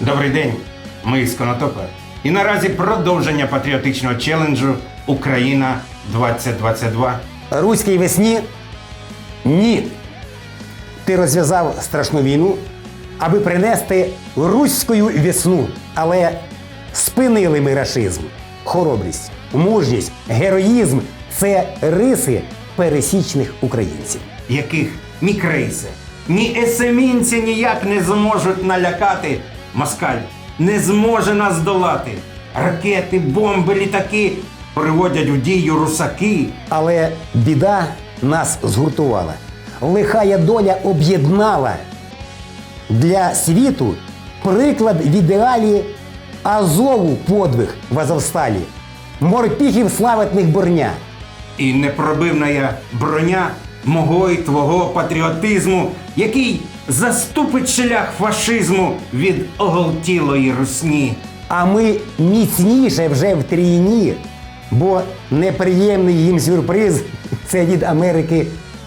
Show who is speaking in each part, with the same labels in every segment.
Speaker 1: Добрий день, ми з Конотопа. І наразі продовження патріотичного челенджу Україна 2022.
Speaker 2: Руській весні ні. Ти розв'язав страшну війну, аби принести руську весну. Але спинили ми рашизм, хоробрість, мужність, героїзм це риси пересічних українців.
Speaker 1: яких ні крейси, ні есемінці ніяк не зможуть налякати. Москаль не зможе нас долати. Ракети, бомби, літаки приводять в дію русаки.
Speaker 2: Але біда нас згуртувала. Лихая доля об'єднала для світу приклад в ідеалі Азову подвиг в Азовсталі, морпіхів славетних борня.
Speaker 1: І непробивна броня мого і твого патріотизму, який заступить шлях фашизму від оголтілої русні.
Speaker 2: А ми міцніше вже в трійні, бо неприємний їм сюрприз це від Америки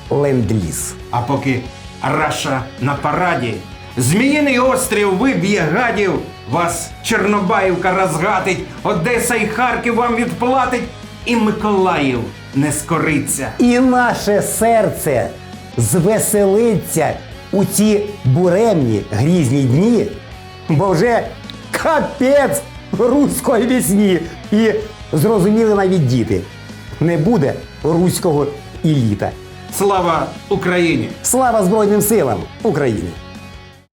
Speaker 2: ленд-ліз.
Speaker 1: А поки Раша на параді, Зміїний острів виб'є гадів, вас Чорнобаївка розгатить, Одеса і Харків вам відплатить, і Миколаїв не скориться.
Speaker 2: І наше серце звеселиться у ці буремні грізні дні, бо вже капець руської весні. І зрозуміли навіть діти. Не буде руського еліта.
Speaker 1: Слава Україні!
Speaker 2: Слава Збройним силам України!